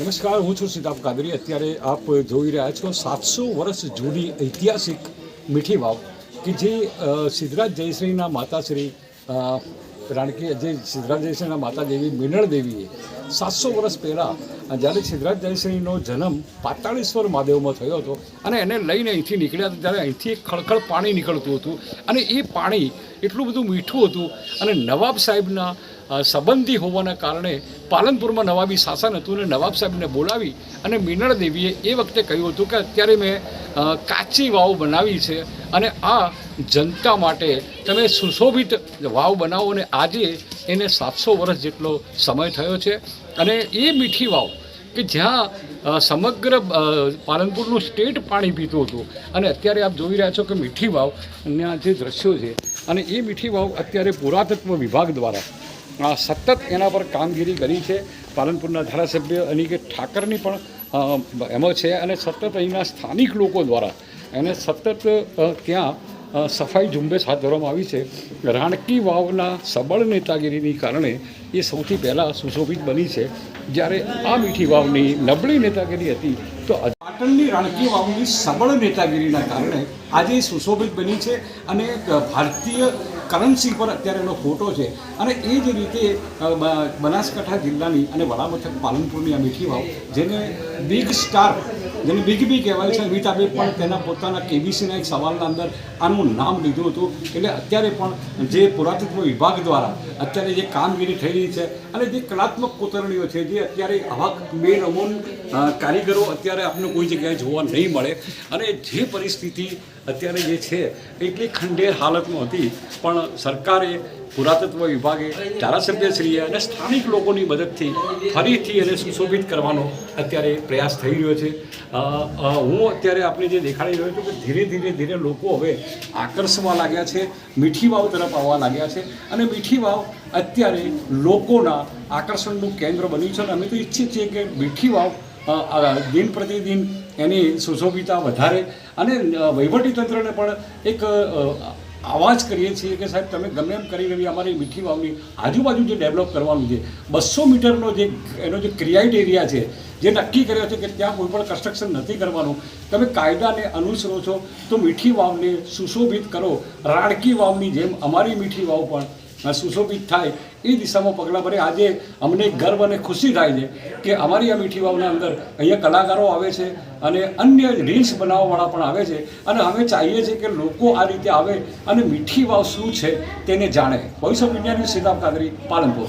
નમસ્કાર હું છું સીતાભ કાદરી. અત્યારે આપ જોઈ રહ્યા છો સાતસો વર્ષ જૂની ઐતિહાસિક મીઠી વાવ કે જે સિદ્ધરાજ જયશ્રીના માતાશ્રી અ, રાણકી જે સિદ્ધરાજ જયશ્રીના માતા દેવી મિનળ દેવીએ સાતસો વર્ષ પહેલાં જ્યારે સિદ્ધરાજ જયશ્રીનો જન્મ પાતાળેશ્વર મહાદેવમાં થયો હતો અને એને લઈને અહીંથી નીકળ્યા હતા ત્યારે અહીંથી એક ખળખળ પાણી નીકળતું હતું અને એ પાણી એટલું બધું મીઠું હતું અને નવાબ સાહેબના સંબંધી હોવાના કારણે પાલનપુરમાં નવાબી શાસન હતું અને નવાબ સાહેબને બોલાવી અને મિનળ દેવીએ એ વખતે કહ્યું હતું કે અત્યારે મેં કાચી વાવ બનાવી છે અને આ જનતા માટે તમે સુશોભિત વાવ બનાવો અને આજે એને સાતસો વર્ષ જેટલો સમય થયો છે. અને એ મીઠી વાવ કે જ્યાં સમગ્ર પાલનપુરનું સ્ટેટ પાણી પીતું હતું. અને અત્યારે આપ જોઈ રહ્યા છો કે મીઠી વાવના જે દ્રશ્યો છે અને એ મીઠી વાવ અત્યારે પુરાતત્વ વિભાગ દ્વારા સતત એના પર કામગીરી કરી છે. પાલનપુરના ધારાસભ્ય અનિકેત ઠાકરની પણ એમાં છે અને સતત અહીંના સ્થાનિક લોકો દ્વારા એને સતત ત્યાં સફાઈ ઝુંબેશ હાથ ધરવામાં આવી છે. રાણકી વાવના સબળ નેતાગીરીની કારણે એ સૌથી પહેલાં સુશોભિત બની છે. જ્યારે આ મીઠી વાવની નબળી નેતાગીરી હતી, તો પાટણની રાણકી વાવની સબળ નેતાગીરીના કારણે આજે સુશોભિત બની છે અને ભારતીય કરન્સી પર અત્યારે એનો ફોટો છે. અને એ જ રીતે બનાસકાંઠા જિલ્લાની અને વડામથક પાલનપુરની આ મીઠી વાવ, જેને બિગ સ્ટાર જેને બિગ બી કહેવાય છે, અમિતાભે પણ તેના પોતાના કેબીસીના એક સવાલના અંદર આનું નામ લીધું હતું. એટલે અત્યારે પણ જે પુરાતત્વ વિભાગ દ્વારા અત્યારે જે કામગીરી થઈ રહી છે અને જે કલાત્મક કોતરણીઓ છે, જે અત્યારે આવા બે નમૂન કારીગરો અત્યારે આપણને કોઈ જગ્યાએ જોવા નહીં મળે. અને જે પરિસ્થિતિ અત્યારે જે છે, એટલી ખંડેર હાલતમાં હતી. પણ સરકારે પુરાતત્વ વિભાગે ધારાસભ્યશ્રીએ અને સ્થાનિક લોકોની મદદથી ફરીથી એને સુશોભિત કરવાનો અત્યારે પ્રયાસ થઈ રહ્યો છે. હું અત્યારે આપણે જે દેખાડી રહ્યો છું કે ધીરે ધીરે ધીરે લોકો હવે આકર્ષવા લાગ્યા છે, મીઠી વાવ તરફ આવવા લાગ્યા છે અને મીઠી વાવ અત્યારે લોકોના આકર્ષણનું કેન્દ્ર બન્યું છે અને અમે તો ઈચ્છીએ છીએ કે મીઠી વાવ દિન પ્રતિદિન એની સુશોભિતા વધારે અને વહીવટીતંત્રને પણ એક અ, આવાજ કરીએ છીએ કે સાહેબ તમે ગમે એમ કરી એવી અમારી મીઠી વાવની આજુબાજુ જે ડેવલપ કરવાનું છે બસો મીટરનો જે એનો જે ક્રિયાઇટ એરિયા છે જે નક્કી કર્યો છે કે ત્યાં કોઈ પણ કન્સ્ટ્રક્શન નથી કરવાનું તમે કાયદાને અનુસરો છો તો મીઠી વાવને સુશોભિત કરો. રાણકી વાવની જેમ અમારી મીઠી વાવ પણ સુશોભિત થાય. એ દિશામાં પગલાં ભરે. આજે અમને ગર્વ અને ખુશી થાય છે કે અમારી આ મીઠી વાવના અંદર અહીંયા કલાકારો આવે છે અને અન્ય રીલ્સ બનાવવાવાળા પણ આવે છે. અને અમે ચાહીએ છીએ કે લોકો આ રીતે આવે અને મીઠી વાવ શું છે તેને જાણે. વોઇસ ઓફ ઇન્ડિયાની સિદ્ધાર્થ કાદરી પાલનપુર.